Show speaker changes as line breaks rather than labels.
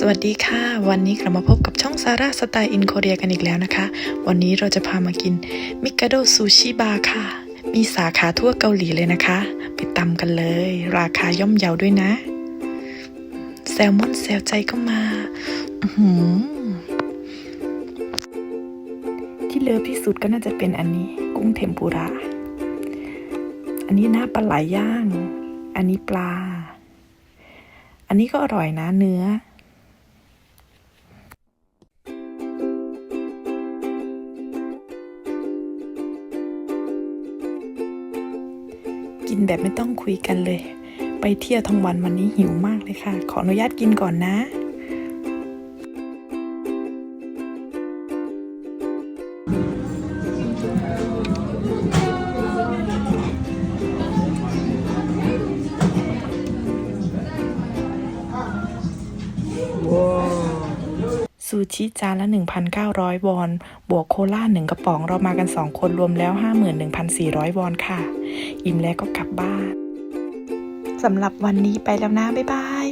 สวัสดีค่ะ วันนี้กลับมาพบกับช่องซาร่าสไตล์อินโคเรียกันอีกแล้วนะคะ วันนี้เราจะพามากินมิกาโดซูชิบาร์ค่ะ มีสาขาทั่วเกาหลีเลยนะคะ ไปตำกันเลย ราคาย่อมเยาด้วยนะ แซลมอนแซลใจก็มาหืที่เลิฟที่สุดก็น่าจะเป็นอันนี้กุ้งเทมปุระ อันนี้หน้าปลาไหลย่าง อันนี้ปลา อันนี้ก็อร่อยนะเนื้อ กินแบบไม่ต้องคุยกันเลย ไปเที่ยวทั้งวันวันนี้หิวมากเลยค่ะ ขออนุญาตกินก่อนนะ ซูชิจานละ 1,900 วอน บวกโคลาหนึ่งกระป๋อง เรามากัน 2 คนรวมแล้ว 51,400 วอนค่ะ อิ่มแล้วก็กลับบ้าน สำหรับวันนี้ไปแล้วนะ บ๊ายบาย